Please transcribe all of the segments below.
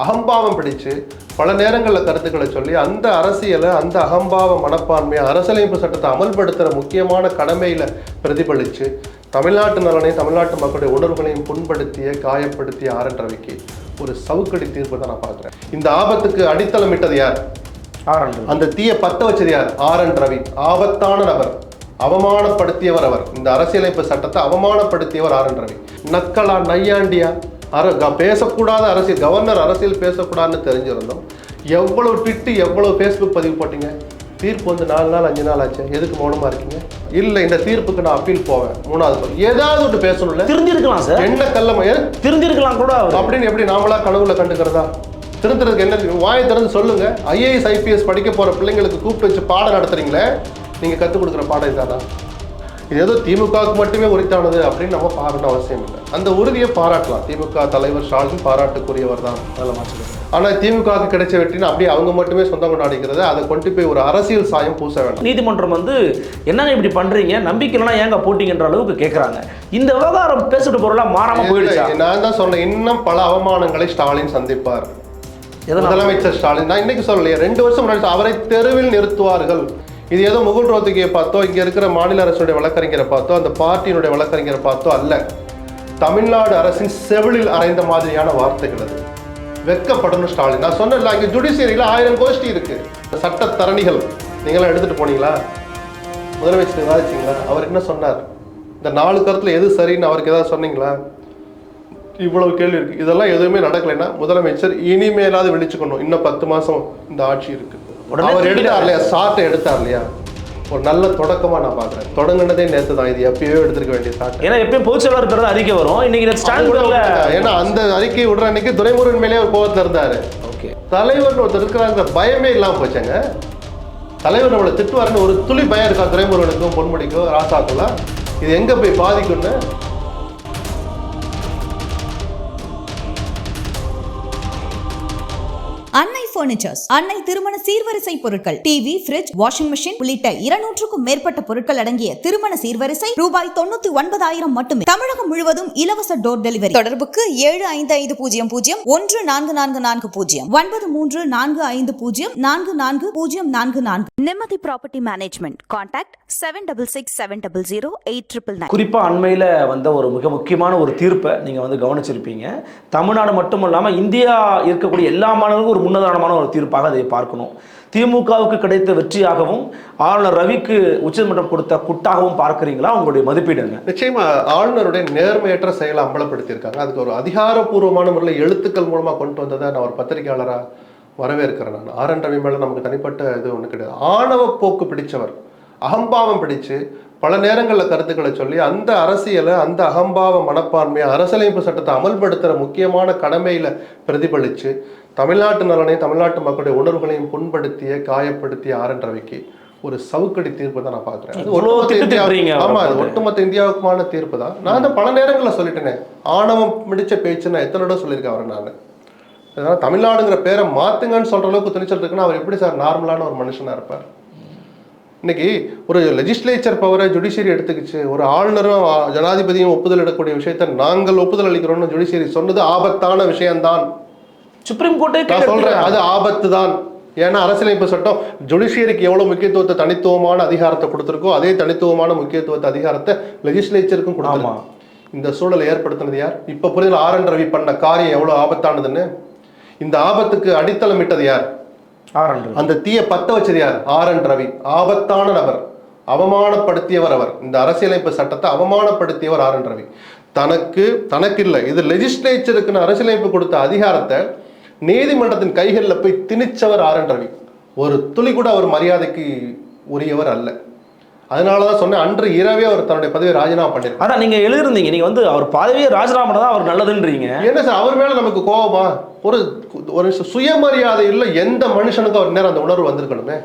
அகம்பாவம் பிடிச்சு பல நேரங்களில் கருத்துக்களை சொல்லி அந்த அரசியலை அந்த அகம்பாவ மனப்பான்மையை அரசியலமைப்பு சட்டத்தை அமல்படுத்துகிற முக்கியமான கடமையில் பிரதிபலித்து தமிழ்நாட்டு நலனையும் தமிழ்நாட்டு மக்களுடைய உணர்வுகளையும் புண்படுத்திய காயப்படுத்திய ஆர் என் ரவிக்கு ஒரு சவுக்கடி தீர்ப்பு தான் நான் பார்க்குறேன். இந்த ஆபத்துக்கு அடித்தளமிட்டது யார்? ஆரண்டு அந்த தீய பத்த வச்சது யார்? R N Ravi. ஆபத்தான நபர். அவமானப்படுத்தியவர் அவர். இந்த அரசியலமைப்பு சட்டத்தை அவமானப்படுத்தியவர் ஆர் என் ரவி. நக்கலா நையாண்டியா? அர பேசக்கூடாத அரசியல் கவர்னர் அரசியல் பேசக்கூடாதுன்னு தெரிஞ்சிருந்தோம். எவ்வளவு ட்விட்டு எவ்வளவு ஃபேஸ்புக் பதிவு போட்டீங்க? தீர்ப்பு வந்து நாலு நாள் அஞ்சு நாள் ஆச்சு. எதுக்கு மௌனமா இருக்கீங்க? இல்லை இந்த தீர்ப்புக்கு நான் அப்பீல் போவேன். மூணாவது. ஏதாவது ஒன்று பேசணும்ல. திருந்திருக்கலாம் சார். என்ன கல்லம ஏன் திருந்திருக்கலாம் கூட அப்படின்னு எப்படி நாமளா கனவுல கண்டுக்கிறதா? திருந்துறதுக்கு என்ன? வாயை திறந்து சொல்லுங்க. ஐஏஎஸ் ஐபிஎஸ் படிக்க போற பிள்ளைங்களுக்கு கூப்பிட்டு வச்சு பாடம் நடத்துறீங்களே? நீங்க கற்றுக் கொடுக்குற பாடம் இதானா? இது ஏதோ திமுகவுக்கு மட்டுமே உரித்தானது அப்படின்னு நம்ம பார்க்கணும் அவசியம் இல்லை. அந்த உறுதியை பாராட்டலாம். திமுக தலைவர் ஸ்டாலின் பாராட்டுக்குரியவர் தான். அதில் மாற்று ஆனால் திமுகவுக்கு கிடைச்ச வெற்றின்னு அப்படியே அவங்க மட்டுமே சொந்தம் கொண்டாடிக்கிறது அதை கொண்டு போய் ஒரு அரசியல் சாயம் பூச வேண்டாம். நீதிமன்றம் வந்து என்னங்க இப்படி பண்றீங்க? நம்பிக்கை இல்லைனா ஏங்க போட்டீங்கன்ற அளவுக்கு கேட்குறாங்க இந்த விவகாரம் பேசிட்டு பொருளா மாறாம போயிடுச்சா? நான் தான் சொன்னேன் இன்னும் பல அவமானங்களை ஸ்டாலின் சந்திப்பார்? முதலமைச்சர் ஸ்டாலின் நான் இன்னைக்கு சொல்லலையே ரெண்டு வருஷம் முன்னாடி அவரை தெருவில் நிறுத்துவார்கள். இது ஏதோ முகுல் ரோத்துகியை பார்த்தோ இங்கே இருக்கிற மாநில அரசுடைய வழக்கறிஞரை பார்த்தோ அந்த பார்ட்டியினுடைய வழக்கறிஞரை பார்த்தோ அல்ல. தமிழ்நாடு அரசின் செவிலில் அரைந்த மாதிரியான வார்த்தைகள் அது. வெக்கப்படணும் ஸ்டாலின். நான் சொன்னேன்ல அங்கே ஜுடிஷியரியில் ஆயிரம் கோஷ்டி இருக்கு. சட்ட தரணிகள் நீங்களாம் எடுத்துகிட்டு போனீங்களா? முதலமைச்சர் விவாதிச்சிங்களா? அவர் என்ன சொன்னார்? இந்த நாலு கருத்தில் எது சரின்னு அவருக்கு ஏதாவது சொன்னீங்களா? இவ்வளவு கேள்வி இருக்குது இதெல்லாம் எதுவுமே நடக்கலைன்னா முதலமைச்சர் இனிமேலாவது விழிச்சுக்கணும். இன்னும் பத்து மாதம் இந்த ஆட்சி இருக்குது அவர் எடுத்தார். இல்லையா சாட்டை எடுத்தார் இல்லையா ஒரு நல்ல தொடக்கமா நான் பாக்குறேன் தொடங்குனதே நேத்து தான் இது எப்பயோ எடுத்திருக்க வேண்டிய சாட்டை. ஏன்னா எப்பயும் பொதுச்செயலாளர் இருக்கிறது அறிக்கை வரும். இன்னைக்கு ஸ்டாண்ட். ஏன்னா அந்த அறிக்கை விடுற அன்னைக்கு துரைமுருகன் மேலே ஒரு கோபத்துல இருந்தாரு. ஓகே. தலைவர் ஒருத்தர் இருக்கிறாங்க பயமே இல்லாம போச்சாங்க தலைவர் நம்மளை திட்டுவாருன்னு ஒரு துளி பயம் இருக்கா துரைமுருகனுக்கும் பொன்முடிக்கும் ராசாக்குலாம் இது எங்க போய் பாதிக்கும்னு? பர்னிச்சர்ஸ் அன்னை திருமண சீர்வரிசை பொருட்கள் டிவி ஃபிரிட்ஜ் வாஷிங் மெஷின் உள்ளிட்ட இருநூற்றுக்கும் மேற்பட்ட பொருட்கள் அடங்கிய திருமண சீர்வரிசை ரூபாய் தொண்ணூத்தி ஒன்பதாயிரம் மட்டுமே. தமிழகம் முழுவதும் இலவச டோர் டெலிவரி தொடர்புக்கு ஏழு ஐந்து ஐந்து பூஜ்ஜியம் பூஜ்ஜியம் ஒன்று நான்கு நான்கு நான்கு பூஜ்ஜியம் ஒன்பது மூன்று நான்கு ஐந்து பூஜ்ஜியம் நான்கு நான்கு பூஜ்ஜியம் நான்கு நான்கு. நிம்மதி property management contact seven double six seven double zero eight triple nine குறிப்பா அண்மையில் வந்த ஒரு மிக முக்கியமான ஒரு தீர்ப்பை நீங்க வந்து கவனிச்சிருப்பீங்க. தமிழ்நாடு மட்டும் இல்லாமல் இந்தியா இருக்கக்கூடிய எல்லா மாநிலங்களுக்கும் ஒரு முன்னதாரணமான ஒரு தீர்ப்பாக அதை பார்க்கணும். திமுகவுக்கு கிடைத்த வெற்றியாகவும் ஆளுநர் ரவிக்கு உச்சநீதிமன்றம் கொடுத்த குட்டாகவும் பார்க்குறீங்களா? உங்களுடைய மதிப்பீடுங்க நிச்சயமா ஆளுநருடைய நேர்மையற்ற செயலை அம்பலப்படுத்தியிருக்காங்க. அதுக்கு ஒரு அதிகாரப்பூர்வமான முறையில் எழுத்துக்கள் மூலமாக கொண்டு வந்ததை நான் ஒரு பத்திரிகையாளராக வரவேற்கிறேன் நான். ஆர். என். ரவி மேல நமக்கு தனிப்பட்ட இது ஒண்ணு கிடையாது. ஆணவ போக்கு பிடிச்சவர் அகம்பாவம் பிடிச்சு பல நேரங்களில் கருத்துக்களை சொல்லி அந்த அரசியலை அந்த அகம்பாவ மனப்பான்மையை அரசியலமைப்பு சட்டத்தை அமல்படுத்துகிற முக்கியமான கடமையில் பிரதிபலித்து தமிழ்நாட்டு நலனையும் தமிழ்நாட்டு மக்களுடைய உணர்வுகளையும் புண்படுத்திய காயப்படுத்திய ஆர் என் ரவிக்கு ஒரு சவுக்கடி தீர்ப்பு தான் நான் அவரை ஆமா. ஒட்டுமொத்த இந்தியாவுக்குமான தீர்ப்பு தான். நான் தான் பல நேரங்களில் சொல்லிட்டேனே. ஆணவம் பிடிச்ச பேச்சு நான் எத்தனை தடவை சொல்லியிருக்கேன் அவரை நான். அதனால தமிழ்நாடுங்கிற பேரை மாத்துங்கன்னு சொல்ற அளவுக்கு துணிச்சல் இருக்குன்னா அவர் எப்படி சார் நார்மலான ஒரு மனுஷனா இருப்பார்? இன்னைக்கு ஒரு லெஜிஸ்லேச்சர் பவரை ஜுடிஷியரி எடுத்துக்கிச்சு. ஒரு ஆளுநரும் ஜனாதிபதியும் ஒப்புதல் எடுக்கக்கூடிய விஷயத்தை நாங்கள் ஒப்புதல் அளிக்கிறோம்னு ஜுடிஷியரி சொன்னது ஆபத்தான விஷயம்தான். சுப்ரீம் கோர்ட்டே நான் சொல்றேன் அது ஆபத்து தான் ஏன்னா அரசியலமைப்பு சட்டம் ஜுடிஷியரிக்கு எவ்வளவு முக்கியத்துவத்தை தனித்துவமான அதிகாரத்தை கொடுத்துருக்கோ அதே தனித்துவமான முக்கியத்துவத்தை அதிகாரத்தை லெஜிஸ்லேச்சருக்கும் கொடுத்துருக்கு. ஆமா. இந்த சூழலை ஏற்படுத்தினது யார்? இப்ப புரிதல் ஆர் என் ரவி பண்ண காரியம் எவ்வளவு ஆபத்தானதுன்னு? இந்த ஆபத்துக்கு அடித்தளமிட்டது யார்? அந்த தீய பத்த வச்சது யார்? ஆர் என் ரவி ஆபத்தான நபர். அவமானப்படுத்தியவர் அவர். இந்த அரசியலமைப்பு சட்டத்தை அவமானப்படுத்தியவர் ஆர் என் ரவி தனக்கு தனக்கு இல்லை இது லெஜிஸ்லேச்சருக்குன்னு அரசியலமைப்பு கொடுத்த அதிகாரத்தை நீதிமன்றத்தின் கைகளில் போய் திணிச்சவர் ஆர் என் ரவி. ஒரு துளி கூட அவர் மரியாதைக்கு உரியவர் அல்ல. அதனால தான் சொன்னேன் அன்று இரவே அவர் தன்னுடைய பதவியை ராஜினாமா பண்ணிருக்கார். அதான் நீங்க எழுதிருந்தீங்க. நீங்க வந்து அவர் பதவியை ராஜினாமா தான் அவர் நல்லதுன்றீங்க. என்ன சார் அவர் மேல நமக்கு கோபமா? ஒரு ஒரு சுயமரியாதை இல்லை எந்த மனுஷனுக்கும் அவர் நேரம் அந்த உணர்வு வந்திருக்கணுமே?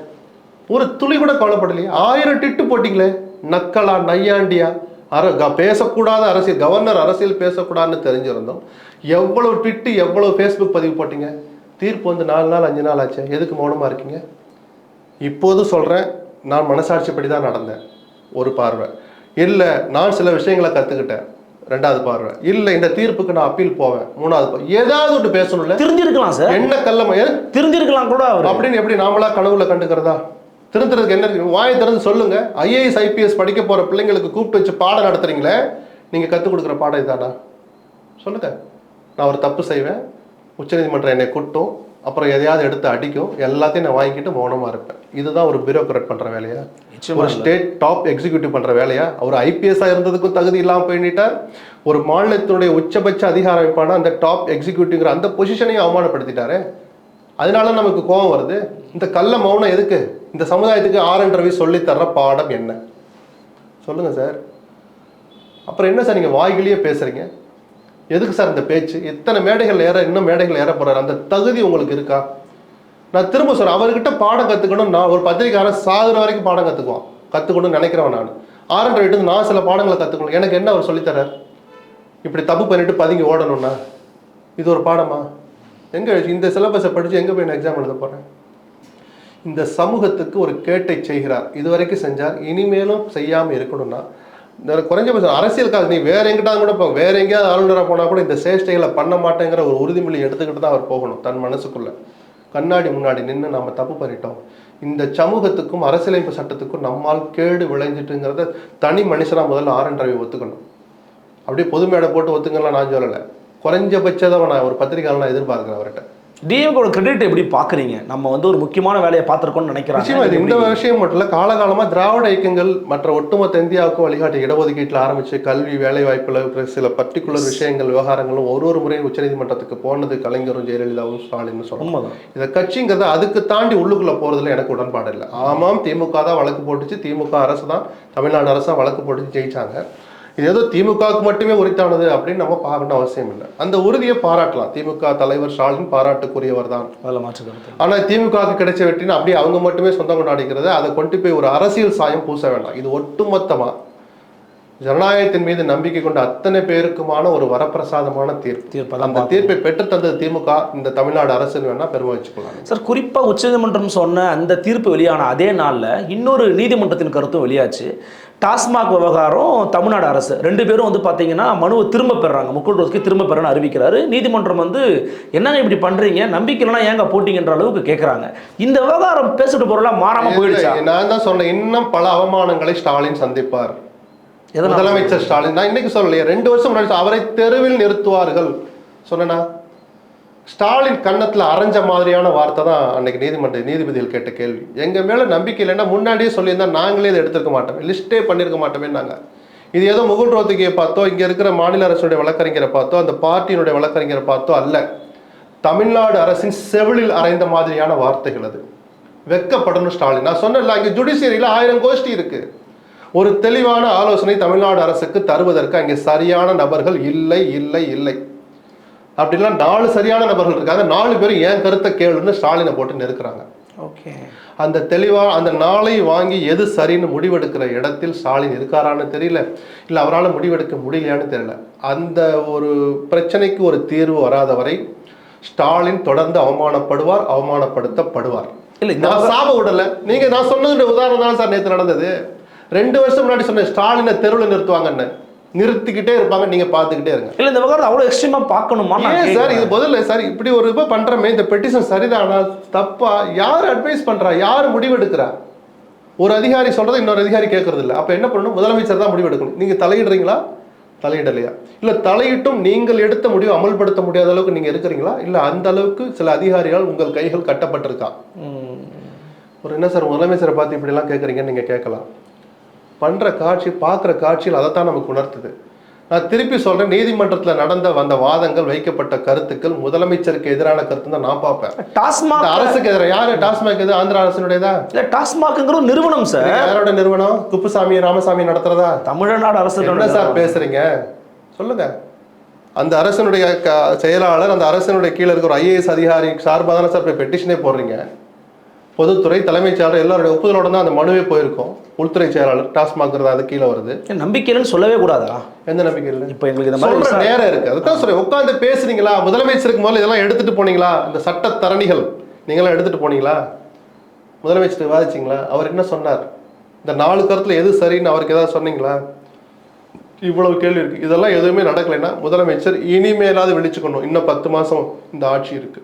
ஒரு துளி கூட கவலைப்படலையே? ஆயிரம் டிட்டு போட்டீங்களே? நக்கலா நையாண்டியா? அர பேசக்கூடாத அரசியல் கவர்னர் அரசியல் பேசக்கூடாதுன்னு தெரிஞ்சிருந்தோம். எவ்வளவு ட்விட்டு எவ்வளவு ஃபேஸ்புக் பதிவு போட்டீங்க? தீர்ப்பு வந்து நாலு நாள் அஞ்சு நாள் ஆச்சு? எதுக்கு மௌனமா இருக்கீங்க? இப்போது சொல்றேன் நான் மனசாட்சிப்படி தான் நடந்தேன் ஒரு பார்வை. இல்லை நான் சில விஷயங்களை கற்றுக்கிட்டேன் ரெண்டாவது பார்வை. இல்ல இந்த தீர்ப்புக்கு நான் அப்பீல் போவேன் மூணாவது பார்வை. ஏதாவது ஒன்று பேசணும்ல? திருந்திருக்கலாம் சார் என்ன கள்ளம் எது? திருந்திருக்கலாம் கூட அப்படின்னு எப்படி நாமளா கனவுல கண்டுக்கிறதா? திருந்துறதுக்கு என்ன இருக்கு? வாயை திறந்து சொல்லுங்க. ஐஏஎஸ் ஐபிஎஸ் படிக்க போற பிள்ளைங்களுக்கு கூப்பிட்டு வச்சு பாடம் நடத்துறீங்களே நீங்க கற்றுக் கொடுக்குற பாடம் இதானா? சொல்லுங்க. நான் ஒரு தப்பு செய்வேன். உச்சநீதிமன்றம் என்னை கூட்டும். அப்புறம் எதையாவது எடுத்து அடிக்கும். எல்லாத்தையும் நான் வாங்கிக்கிட்டு மௌனமா இருப்பேன். இதுதான் ஒரு பியூரோக்ராட் பண்ற வேலையா? ஒரு ஸ்டேட் டாப் எக்ஸிக்யூட்டிவ் பண்ற வேலையா? அவர் ஐபிஎஸ்ஸா இருந்ததுக்கும் தகுதி இல்லாம போயிட்டார். ஒரு மாநிலத்தினுடைய உச்சபட்ச அதிகார அமைப்பான அந்த டாப் எக்ஸிக்யூட்டிவ்ங்கிற அந்த பொசிஷனையும் அவமானப்படுத்திட்டாரே. அதனால நமக்கு கோபம் வருது. இந்த கள்ள மௌனம் எதுக்கு? இந்த சமுதாயத்துக்கு ஆர் என் ரவி சொல்லித் பாடம் என்ன? சொல்லுங்க சார். அப்புறம் என்ன சார் நீங்கள் வாய்கிலேயே பேசுறீங்க? எதுக்கு சார் இந்த பேச்சு? எத்தனை மேடைகள் ஏற இன்னும் மேடைகள் ஏற போறாரு? அந்த தகுதி உங்களுக்கு இருக்கா? நான் திரும்ப சொல்றேன் அவர்கிட்ட பாடம் கத்துக்கணும் நான் ஒரு பத்திரிக்கையாளர் சாகுற வரைக்கும் பாடம் கத்துக்குவான். கத்துக்கணும்னு நினைக்கிறவன் நான். ஆரன் ரவிட்டு நான் சில பாடங்களை கத்துக்கணும். எனக்கு என்ன அவர் சொல்லித்தரார் இப்படி தப்பு பண்ணிட்டு பதுங்கி ஓடணும்னா? இது ஒரு பாடமா? எங்கே இந்த சிலபஸை படித்து எங்கே போய் நான் எக்ஸாம் எழுத போகிறேன் இந்த சமூகத்துக்கு ஒரு கேட்டை செய்கிறார். இதுவரைக்கும் செஞ்சார். இனிமேலும் செய்யாமல் இருக்கணும்னா இந்த குறைஞ்சபட்சம் அரசியலுக்காக நீ வேற எங்கிட்டாங்க கூட போ. வேற எங்கேயாவது ஆளுநராக போனால் கூட இந்த சேஷ்டைகளை பண்ண மாட்டேங்கிற ஒரு உறுதிமொழி எடுத்துக்கிட்டு தான் அவர் போகணும் தன் மனசுக்குள்ள. கண்ணாடி முன்னாடி நின்று நம்ம தப்பு பண்ணிட்டோம். இந்த சமூகத்துக்கும் அரசியலமைப்பு சட்டத்துக்கும் நம்மால் கேடு விளைஞ்சிட்டுங்கிறத தனி மனுஷனாக முதல்ல ஆர் என் ரவி ஒத்துக்கணும். அப்படியே பொது மேடை போட்டு ஒத்துங்கலாம் நான் சொல்லலை. குறைஞ்சபட்சத்தை நான் ஒரு பத்திரிகையாளர் நான் எதிர்பார்க்கிறேன் அவர்கிட்ட. டிஎம்கோட கிரெடிட் எப்படி பாக்குறீங்க நம்ம வந்து ஒரு முக்கியமான வேலையை பார்த்திருக்கோம்னு இது இந்த விஷயம் மட்டும் இல்ல காலகாலமா திராவிட இயக்கங்கள் மற்ற ஒட்டுமொத்த இந்தியாவுக்கும் வழிகாட்டி இடஒதுக்கீட்டில் ஆரம்பிச்சு கல்வி வேலை வாய்ப்புல சில பர்டிகுலர் விஷயங்கள் விவகாரங்களும் ஒரு ஒரு முறையும் உச்சநீதிமன்றத்துக்கு போனது கலைஞரும் ஜெயலலிதாவும் ஸ்டாலின் சொல்லணும் இதை கட்சிங்கிறத அதுக்கு தாண்டி உள்ளுக்குள்ள போறதுல எனக்கு உடன்பாடு இல்லை. ஆமாம் திமுக தான் வழக்கு போட்டுச்சு திமுக அரசு தான் தமிழ்நாடு அரசு தான் வழக்கு போட்டுச்சு ஜெயிச்சாங்க. இது ஏதோ திமுகவுக்கு மட்டுமே உரித்தானது அப்படின்னு நம்ம பார்க்கணும் அவசியம் இல்லை. அந்த உறுதியை பாராட்டலாம். திமுக தலைவர் ஸ்டாலின் பாராட்டுக்குரியவர் தான். அதில் மாற்று கருத்து ஆனா திமுகவுக்கு கிடைச்ச வெற்றின்னு அப்படியே அவங்க மட்டுமே சொந்தம் கொண்டாடிக்கிறது அதை கொண்டு போய் ஒரு அரசியல் சாயம் பூச வேண்டாம். இது ஒட்டுமொத்தமா ஜனநாயகத்தின் மீது நம்பிக்கை கொண்ட அத்தனை பேருக்குமான ஒரு வரப்பிரசாதமான தீர்ப்பு. அந்த தீர்ப்பை பெற்று தந்தது திமுக இந்த தமிழ்நாடு அரசுன்னு வேணா பெருமை வச்சுக்கலாம் சார் குறிப்பாக உச்சநீதிமன்றம் சொன்ன அந்த தீர்ப்பு வெளியான அதே நாளில் இன்னொரு நீதிமன்றத்தின் கருத்தும் வெளியாச்சு. டாஸ்மாக் விவகாரம் தமிழ்நாடு அரசு. ரெண்டு பேரும் வந்து பார்த்தீங்கன்னா மனுவை திரும்ப பெறாங்க. முக்குள் ரோஸ்க்கு திரும்ப பெறன்னு அறிவிக்கிறாரு. நீதிமன்றம் வந்து என்னங்க இப்படி பண்ணுறீங்க நம்பிக்கை இல்லைனா ஏங்க போட்டிங்கன்ற அளவுக்கு கேட்குறாங்க இந்த விவகாரம் பேசிட்டு பொருளாக மாறாமல் போயிடுச்சா? நான் தான் சொன்னேன். இன்னும் பல அவமானங்களை ஸ்டாலின் சந்திப்பார்? முதலமைச்சர் ஸ்டாலின். நான் இன்னைக்கு சொல்லலையே ரெண்டு வருஷம் முன்னாடி அவரை தெருவில் நிறுத்துவார்கள். சொன்னேனா? ஸ்டாலின் கன்னத்தில் அரைஞ்ச மாதிரியான வார்த்தை தான் அன்னைக்கு நீதிமன்ற நீதிபதிகள் கேட்ட கேள்வி. எங்கள் மேலே நம்பிக்கை இல்லைன்னா முன்னாடியே சொல்லியிருந்தா நாங்களே இதை எடுத்திருக்க மாட்டோம். லிஸ்ட்டே பண்ணியிருக்க மாட்டோமே இது ஏதோ முகுல் ரோத்துகியை பார்த்தோ இங்கே இருக்கிற மாநில அரசுடைய வழக்கறிஞரை பார்த்தோ அந்த பார்ட்டியினுடைய வழக்கறிஞரை பார்த்தோ அல்ல. தமிழ்நாடு அரசின் செவிலில் அரைந்த மாதிரியான வார்த்தைகள் அது. வெக்கப்படணும் ஸ்டாலின். நான் சொன்னல அங்கே ஜுடிஷியரியில் ஆயிரம் கோஷ்டி இருக்குது ஒரு தெளிவான ஆலோசனை தமிழ்நாடு அரசுக்கு தருவதற்கு அங்கே சரியான நபர்கள் இல்லை இல்லை இல்லை. அப்படிலாம் நாலு சரியான நபர்கள் இருக்காங்க. நாலு பேரும் ஏன் கருத்தை கேளுன்னு ஸ்டாலினை போட்டு நெருக்குறாங்க. ஓகே. அந்த தெளிவா அந்த நாளை வாங்கி எது சரின்னு முடிவெடுக்கிற இடத்தில் ஸ்டாலின் இருக்காரான்னு தெரியல. இல்லை அவரால் முடிவெடுக்க முடியலையான்னு தெரியல. அந்த ஒரு பிரச்சனைக்கு ஒரு தீர்வு வராத வரை ஸ்டாலின் தொடர்ந்து அவமானப்படுவார் அவமானப்படுத்தப்படுவார். இல்லை நான் சாப விடல. நீங்க நான் சொன்னது உதாரணம் தான் சார் நேற்று நடந்தது. ரெண்டு வருஷம் முன்னாடி சொன்னேன் ஸ்டாலினை தெருவில் நிறுத்துவாங்கன்னு. நிறுத்திக்கிட்டே இருப்பாங்க நீங்க பார்த்துக்கிட்டே இருங்க. இல்லை இந்த விவகாரம் அவ்வளோ எக்ஸ்ட்ரீமாக பார்க்கணுமா? ஏன் சார் இது. முதல்ல சார் இப்படி ஒரு இது பண்றமே இந்த பெட்டிஷன் சரிதானா தப்பா? யார் அட்வைஸ் பண்றா? யார் முடிவெடுக்கிறா? ஒரு அதிகாரி சொல்றதை இன்னொரு அதிகாரி கேட்கறது இல்ல அப்ப என்ன பண்ணணும்? முதலமைச்சர் தான் முடிவெடுக்கணும். நீங்க தலையிடுறீங்களா? தலையிடலையா? இல்ல தலையிட்டும் நீங்கள் எடுத்த முடிவு அமல்படுத்த முடியாத அளவுக்கு நீங்க இருக்கிறீங்களா? இல்ல அந்த அளவுக்கு சில அதிகாரிகள் உங்கள் கைகள் கட்டப்பட்டிருக்கா. ஒரு என்ன சார் முதலமைச்சரை பார்த்து இப்படிலாம் கேட்குறீங்கன்னு நீங்கள் கேட்கலாம். பண்ணுற காட்சி பார்க்குற காட்சியில் அதைத்தான் நமக்கு உணர்த்துது. நான் திருப்பி சொல்கிறேன் நீதிமன்றத்தில் நடந்த வந்த வாதங்கள் வைக்கப்பட்ட கருத்துக்கள் முதலமைச்சருக்கு எதிரான கருத்து தான் நான் பார்ப்பேன். டாஸ்மாக் அரசுக்கு எதிராக யாரு டாஸ்மாக் எது? ஆந்திரா அரசினுடையதா? இல்லை டாஸ்மாக்ங்கிற ஒரு நிறுவனம் சார். யாரோட நிறுவனம்? குப்புசாமி ராமசாமி நடத்துறதா? தமிழ்நாடு அரசு என்ன சார் பேசுறீங்க? சொல்லுங்க. அந்த அரசனுடைய க- செயலாளர் அந்த அரசனுடைய கீழே இருக்கிற ஐஏஎஸ் அதிகாரி சார்பாக தானே சார் போய் பெட்டிஷனே போடுறீங்க? பொதுத்துறை தலைமைச் செயலாளர் எல்லாருடைய ஒப்புதலோட தான் அந்த மனுவே போயிருக்கும். உள்துறை செயலாளர் டாஸ்மாக் அது கீழே வருது. நம்பிக்கைன்னு சொல்லவே கூடாதா? எந்த நம்பிக்கை இல்லை இப்போ எங்களுக்கு இந்த மாதிரி நேரம் இருக்கு. அதுதான் சொல்றேன். உட்காந்து பேசுறீங்களா முதலமைச்சருக்கு முதல்ல இதெல்லாம் எடுத்துட்டு போனீங்களா? இந்த சட்ட தரணிகள் நீங்களாம் எடுத்துட்டு போனீங்களா? முதலமைச்சர் விவாதிச்சிங்களா? அவர் என்ன சொன்னார்? இந்த நாலு கருத்துல எது சரின்னு அவருக்கு ஏதாவது சொன்னீங்களா? இவ்வளவு கேள்வி இருக்கு. இதெல்லாம் எதுவுமே நடக்கலைன்னா முதலமைச்சர் இனிமேலாவது விழிச்சுக்கணும். இன்னும் பத்து மாசம் இந்த ஆட்சி இருக்கு.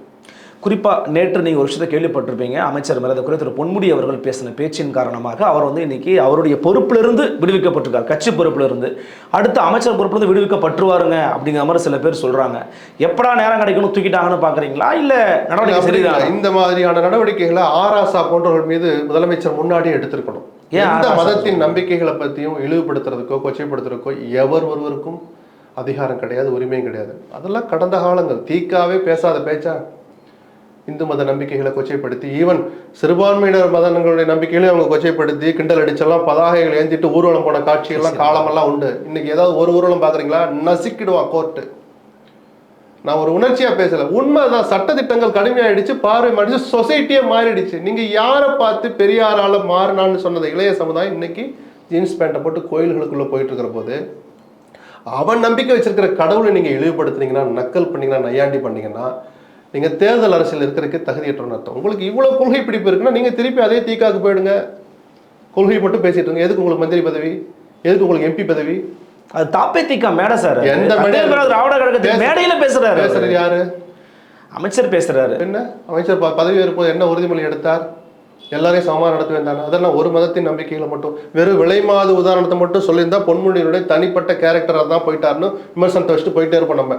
குறிப்பாக நேற்று நீங்கள் ஒரு விஷயத்தை கேள்விப்பட்டிருப்பீங்க. அமைச்சர் மேலே குறித்து திரு பொன்முடி அவர்கள் பேசின பேச்சின் காரணமாக அவர் வந்து இன்னைக்கு அவருடைய பொறுப்பிலிருந்து விடுவிக்கப்பட்டிருக்கார். கட்சி பொறுப்பிலிருந்து. அடுத்து அமைச்சர் பொறுப்பிலிருந்து விடுவிக்கப்பட்டுருவாருங்க அப்படிங்கிற மாதிரி சில பேர் சொல்கிறாங்க எப்படா நேரம் கிடைக்கணும் தூக்கிட்டாங்கன்னு பார்க்குறீங்களா இல்லை நடவடிக்கை. சரிதான்? இந்த மாதிரியான நடவடிக்கைகளை ஆராசா போன்றவர்கள் மீது முதலமைச்சர் முன்னாடியே எடுத்திருக்கணும். ஏன் எந்த மதத்தின் நம்பிக்கைகளை பத்தியும் இழிவுபடுத்துறதுக்கோ கொச்சைப்படுத்துறதுக்கோ எவர் ஒருவருக்கும் அதிகாரம் கிடையாது உரிமையும் கிடையாது. அதெல்லாம் கடந்த காலங்கள். தீக்காவே பேசாத பேச்சா? இந்து மத நம்பிக்கைகளை கொச்சைப்படுத்தி ஈவன் சிறுபான்மையினர் மதங்களுடைய நம்பிக்கைகளையும் அவங்க கொச்சைப்படுத்தி கிண்டல் அடிச்செல்லாம் பதாகைகள் ஏந்திட்டு ஊர்வலம் போன காட்சியெல்லாம் காலமெல்லாம் உண்டு. இன்னைக்கு ஏதாவது ஒரு ஊர்வலம் பாக்குறீங்களா நசுக்கிடுவான் கோர்ட்டு நான் ஒரு உணர்ச்சியா பேசல. உண்மைதான் சட்டதிட்டங்கள் கடுமையாயிடுச்சு பார்வை மாறிடுச்சு சொசைட்டியே மாறிடுச்சு. நீங்க யாரை பார்த்து பெரியாரால மாறினான்னு சொன்னது இளைய சமுதாயம் இன்னைக்கு ஜீன்ஸ் பேண்ட்டை போட்டு கோயில்களுக்குள்ள போயிட்டு இருக்கிற போது அவன் நம்பிக்கை வச்சிருக்கிற கடவுளை நீங்க இழிவுபடுத்துனீங்கன்னா நக்கல் பண்ணீங்கன்னா நையாண்டி பண்ணீங்கன்னா நீங்க தேர்தல் அரசியல் இருக்கிறதுக்கு தகுதியற்றவன் அர்த்தம். உங்களுக்கு இவ்வளவு கொள்கை பிடிப்பு இருக்குன்னா நீங்க திருப்பி அதே தீக்காக்கு போயிடுங்க. கொள்கை மட்டும் பேசிட்டு இருங்க. எதுக்கு உங்களுக்கு மந்திரி பதவி? எதுக்கு உங்களுக்கு எம்பி பதவி? அது தாப்பே தீக்கா மேடை சார். எந்த திராவிட கழகத்தின் பேச- மேடையில பேசுறாரு. பேசுறது யாரு? அமைச்சர் பேசுறாரு. என்ன? அமைச்சர் பதவி ஏற்போது என்ன உறுதிமொழி எடுத்தார்? எல்லாரையும் சமமாக நடத்துவேன் தானே. அதெல்லாம் ஒரு மதத்தின் நம்பிக்கைகளை மட்டும் வெறும் விலை மாது உதாரணத்தை மட்டும் சொல்லியிருந்தா பொன்முடியினுடைய தனிப்பட்ட கேரக்டராக தான் போயிட்டாருன்னு விமர்சனத்தை வச்சுட்டு போயிட்டே இருப்போம் நம்ம.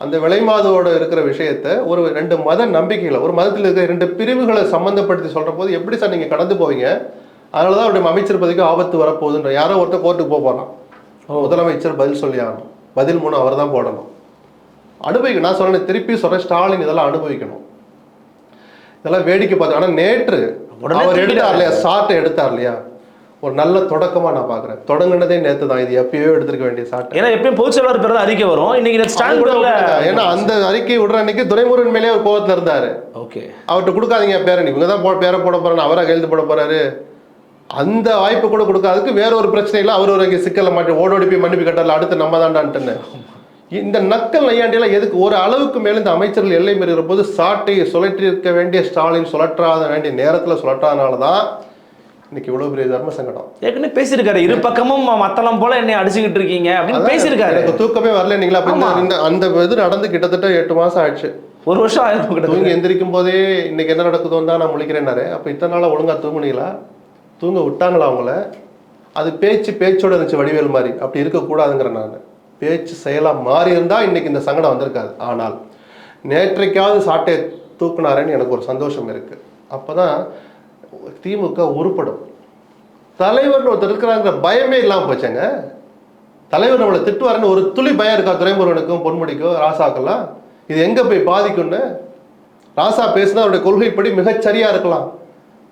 அந்த விலைமாதோட இருக்கிற விஷயத்த ஒரு ரெண்டு மத நம்பிக்கைகளை ஒரு மதத்தில் இருக்கிற ரெண்டு பிரிவுகளை சம்மந்தப்படுத்தி சொல்ற போது எப்படி சார் நீங்க கடந்து போவீங்க? அதனால தான் அவருடைய அமைச்சர் பதவிக்கு ஆபத்து வரப்போகுதுன்ற யாரோ ஒருத்தர் கோர்ட்டுக்கு போக போறான் முதலமைச்சர் பதில் சொல்லி ஆகணும். பதில் மூணு அவர் தான் போடணும். அனுபவிக்கணும் நான் சொல்றேன் திருப்பி சொல்றேன் ஸ்டாலின் இதெல்லாம் அனுபவிக்கணும். இதெல்லாம் வேடிக்கை பார்த்து ஆனா நேற்று அவர் எடுத்தார். இல்லையா? சாட்டை எடுத்தார் இல்லையா? ஒரு நல்ல தொடக்கமா நான் பாக்குறேன் தொடங்குனதே நேத்து தான். இது எப்பயோ எடுத்திருக்க வேண்டிய சாட்டை. ஏன்னா எப்பயும் பொதுச்செயலாளர் பேர் தான் அறிக்கை வரும். இன்னைக்கு ஸ்டாண்ட் கூட. ஏன்னா அந்த அறிக்கை விடுற அன்னைக்கு துரைமுருகன் மேலே ஒரு கோவத்துல இருந்தாரு. ஓகே. அவர்கிட்ட கொடுக்காதீங்க பேரன் இவங்க தான் போ- பேரை போட போறான்னு அவரா கையெழுத்து போட போறாரு. அந்த வாய்ப்பு கூட கொடுக்காததுக்கு வேற ஒரு பிரச்சனை இல்லை. அவர் ஒரு சிக்கல்ல மாட்டி ஓடோடி போய் மன்னிப்பு கட்டல அடுத்து நம்ம தான்டான்ட்டுன்னு இந்த நக்கல் நையாண்டியெல்லாம் எதுக்கு ஒரு அளவுக்கு மேல இந்த அமைச்சர்கள் எல்லை மீறுகிற போது சாட்டையை சுழற்றி இருக்க வேண்டிய ஸ்டாலின் சுழற்றாத வேண்டிய நேரத்துல சுழற்றாதனால தான் இன்னைக்கு இவ்வளவு பெரிய தர்ம சங்கடம். ஏற்கனவே பேசியிருக்காரு. இரு பக்கமும் மத்தளம் போல என்னை அடிச்சுக்கிட்டு இருக்கீங்க அப்படின்னு பேசியிருக்காரு. எனக்கு தூக்கமே வரல. நீங்களா அப்ப இந்த- ஆமா. இந்த அந்த இது நடந்து கிட்டத்தட்ட எட்டு மாசம் ஆயிடுச்சு. ஒரு வருஷம் ஆயிரம் தூங்கி எந்திரிக்கும் போதே இன்னைக்கு என்ன நடக்குதோன்னு தான் நான் முழிக்கிறேன்னாரு. அப்ப இத்தனை நாளா ஒழுங்கா தூங்குனீங்களா? தூங்க விட்டாங்களா அவங்கள? அது பேச்சு பேச்சோட இருந்துச்சு வடிவேல் மாதிரி. அப்படி இருக்கக்கூடாதுங்கிற நான். பேச்சு செயலா மாறி இருந்தா இன்னைக்கு இந்த சங்கடம் வந்திருக்காது. ஆனால் நேற்றைக்காவது சாட்டையை தூக்குனாரேன்னு எனக்கு ஒரு சந்தோஷம் இருக்கு. அப்பதான் திமுக உருப்படும் தலைவர்னு ஒருத்தர் இருக்கிறாங்கிற பயமே இல்லாம போச்சேங்க. தலைவர் நம்மளை திட்டுவாருன்னு ஒரு துளி பயம் இருக்கா துரைமுருகனுக்கும் பொன்முடிக்கும் ராசாக்கெல்லாம்? இது எங்க போய் பாதிக்கும்னு? ராசா பேசுனா அவருடைய கொள்கைப்படி மிகச்சரியா இருக்கலாம்.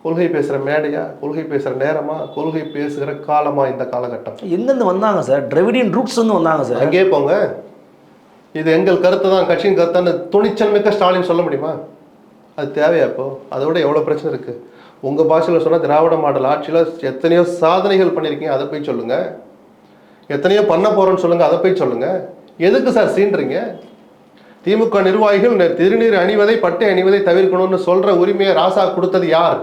கொள்கை பேசுற மேடையா கொள்கை பேசுற நேரமா கொள்கை பேசுகிற காலமா இந்த காலகட்டம்? எங்கேருந்து வந்தாங்க சார்? டிரெவிடியன் ரூட்ஸ் வந்து வந்தாங்க சார். அங்கே போங்க. இது எங்கள் கருத்து தான் கட்சியின் கருத்தான்னு துணிச்சல் மிக்க ஸ்டாலின் சொல்ல முடியுமா? அது தேவையா இப்போ? அதை விட எவ்வளோ பிரச்சனை இருக்கு? உங்கள் பாஷையில் சொன்னால் திராவிட மாடல் ஆட்சியில் எத்தனையோ சாதனைகள் பண்ணியிருக்கீங்க அதை போய் சொல்லுங்க. எத்தனையோ பண்ண போகிறோன்னு சொல்லுங்க அதை போய் சொல்லுங்க. எதுக்கு சார் சீன்றீங்க திமுக நிர்வாகிகள் திருநீர் அணிவதை பட்டை அணிவதை தவிர்க்கணும்னு சொல்கிற உரிமையை ராசா கொடுத்தது யார்?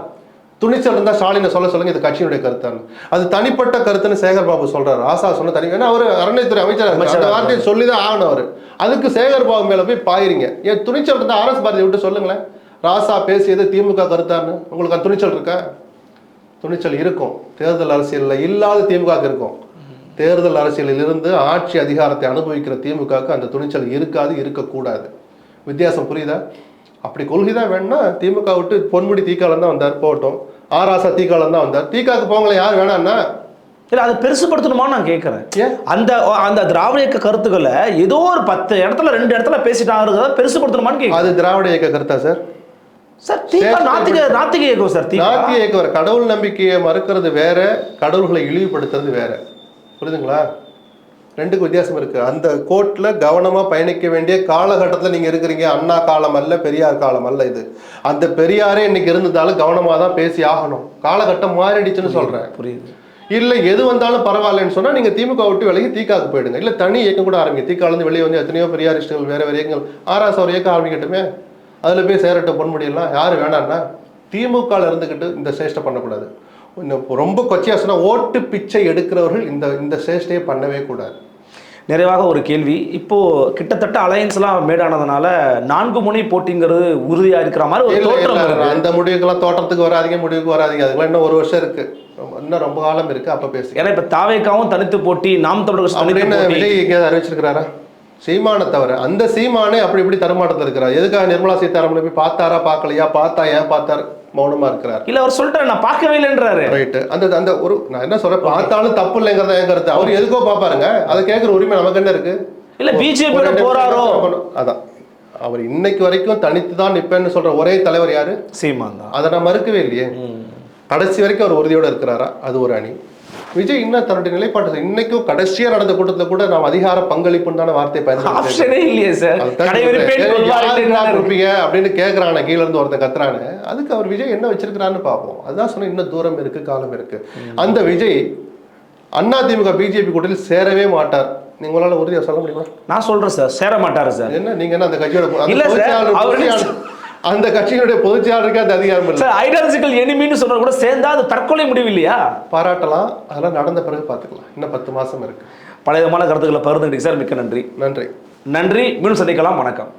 துணிச்சல் இருந்தால் ஸ்டாலினை சொல்ல சொல்லுங்க இது கட்சியினுடைய கருத்தான்னு. அது தனிப்பட்ட கருத்துன்னு சேகர் பாபு சொல்றாரு. ராசா சொன்ன தனி ஏன்னா அவர் அறநிலைத்துறை அமைச்சர் அமைச்சர். அந்த வார்த்தையை சொல்லிதான் ஆகணும் அவர். அதுக்கு சேகர் பாபு மேலே போய் பாயிருங்க ஏன் துணிச்சல் இருந்தால் ஆர்எஸ் பாரதி விட்டு சொல்லுங்களேன். ராசா பேசியது திமுக கருத்தான்னு? உங்களுக்கு அந்த துணிச்சல் இருக்கா? துணிச்சல் இருக்கும். தேர்தல் அரசியல்ல இல்லாத திமுக க்கு இருக்கும். தேர்தல் அரசியலில் இருந்து ஆட்சி அதிகாரத்தை அனுபவிக்கிற திமுகவுக்கு அந்த துணிச்சல் இருக்காது இருக்கக்கூடாது. வித்தியாசம் புரியுதா? அப்படி கொள்கை தான் வேணும்னா திமுக விட்டு பொன்முடி தீக்காலம் தான் வந்தார் போகட்டும். ஆராசா தீக்காலம் தான் வந்தார். தீகாக்கு போங்களேன் யார் வேணான்னா? இல்ல அதை பெருசுபடுத்தணுமான்னு நான் கேட்கறேன். அந்த அந்த திராவிட இயக்க கருத்துக்களை ஏதோ ஒரு பத்து இடத்துல ரெண்டு இடத்துல பேசிட்டாங்க பெருசுபடுத்தணுமான்னு கேட்கறேன். அது திராவிட இயக்க கருத்தா சார்? சார் தீகா நாத்திக நாத்திக இயக்கம் சார் தீகா நாத்திய இயக்கம். கடவுள் நம்பிக்கையை மறுக்கிறது வேற கடவுள்களை இழிவுபடுத்துறது வேற. புரியுதுங்களா? ரெண்டுக்கு வித்தியாசம் இருக்கு. அந்த கோர்ட்ல கவனமா பயணிக்க வேண்டிய காலகட்டத்துல நீங்க இருக்கிறீங்க. அண்ணா காலம் அல்ல பெரியார் காலம் அல்ல இது. அந்த பெரியாரே இன்னைக்கு இருந்ததாலும் கவனமா தான் பேசி ஆகணும். காலகட்டம் மாறிடுச்சுன்னு சொல்றேன். புரியுது. இல்ல எது வந்தாலும் பரவாயில்லன்னு சொன்னா நீங்க திமுக விட்டு விலகி தீக்காக்கு போயிடுங்க. இல்ல தனி இயக்கம் கூட ஆரம்பிங்க. தீக்கால இருந்து வெளியே வந்து எத்தனையோ பெரியாரிஸ்டுகள் வேற வேற இயக்கங்கள். ஆர்எஸ் ஒரு இயக்கம் ஆரம்பிக்கட்டுமே. அதுல போய் சேரட்டும் பொன்முடியெல்லாம். யாரு வேணாம்னா திமுகல இருந்துகிட்டு இந்த சேஷ்டை பண்ணக்கூடாது. இன்னும் ரொம்ப கொச்சையா சொன்னா ஓட்டு பிச்சை எடுக்கிறவர்கள் இந்த இந்த சேஷ்டையை பண்ணவே கூடாது. நிறைவாக ஒரு கேள்வி. இப்போ கிட்டத்தட்ட அலையன்ஸ்லாம் மேடானதுனால நான்கு முனை போட்டிங்கிறது உறுதியா இருக்கிற மாதிரி ஒரு தோற்றம். அந்த முடிவுக்கெல்லாம் தோட்டத்துக்கு வராதீங்க முடிவுக்கு வராதீங்க. அதுக்கெல்லாம் இன்னும் ஒரு வருஷம் இருக்கு. இன்னும் ரொம்ப காலம் இருக்கு அப்ப பேசு ஏன்னா இப்ப தாவேக்காவும் தனித்து போட்டி நாம் தமிழர் விஜய் எங்கேயாவது அறிவிச்சிருக்கிறாரா? சீமானை தவிர அந்த சீமானே அப்படி இப்படி தருமாட்டத்தில் இருக்கிறார். எதுக்காக நிர்மலா சீதாராமன் போய் பார்த்தாரா பார்க்கலையா பார்த்தா ஏன் பார்த்தார்? மௌனமா இருக்கிறார். இல்ல அவர் சொல்லிட்டாரு நான் பார்க்கவே இல்லைன்றாரு ரைட்டு அந்த அந்த ஒரு நான் என்ன சொல்றேன் பார்த்தாலும் தப்பு இல்லைங்கிறத என் கருத்து. அவர் எதுக்கோ பார்ப்பாருங்க. அதை கேட்குற உரிமை நமக்கு என்ன இருக்கு? இல்ல ஒரு போறாரோ? அதான். அவர் இன்னைக்கு வரைக்கும் தனித்து தான் நிப்பேன்னு சொல்ற ஒரே தலைவர் யாரு? சீமான் தான். அதை நான் மறுக்கவே இல்லையே. கடைசி வரைக்கும் அவர் உறுதியோட இருக்கிறாரா? அது ஒரு அணி. விஜய் இன்னும் தன்னுடைய நிலைப்பாட்டு இன்னைக்கும் கடைசியா நடந்த கூட்டத்துல கூட நாம் அதிகார பங்களிப்புன்னு வார்த்தை பயன்படுத்தி ஆப்ஷனே இல்லையே சார் கடைவிரிப்பேன் கொள்வார்கள் இருப்பீங்க அப்படின்னு கேக்குறான கீழ இருந்து ஒருத்தன் கத்துறானு. அதுக்கு அவர் விஜய் என்ன வச்சிருக்கிறான்னு பார்ப்போம். அதான் சொன்ன இன்னும் தூரம் இருக்கு காலம் இருக்கு. அந்த விஜய் அதிமுக பிஜேபி கூட்டத்தில் சேரவே மாட்டார். நீங்க உங்களால உறுதியா சொல்ல முடியுமா? நான் சொல்றேன் சார் சேர மாட்டாரு சார் என்ன நீங்க என்ன அந்த கட்சியோட அந்த கட்சியினுடைய பொதுச்செயலாளருக்கு அந்த அதிகாரம் இல்லை. சார் ஐடியாலஜிக்கல் எனிமின்னு சொன்னா கூட சேர்ந்தா அது தற்கொலை முடிவு இல்லையா? பாராட்டலாம். அதெல்லாம் நடந்த பிறகு பார்த்துக்கலாம். இன்னும் பத்து மாசம் இருக்கு. பல விதமான கருத்துக்களை பகிர்ந்துக்கிட்டீங்க சார். மிக்க நன்றி. நன்றி. நன்றி. மீண்டும் சந்திக்கலாம். வணக்கம்.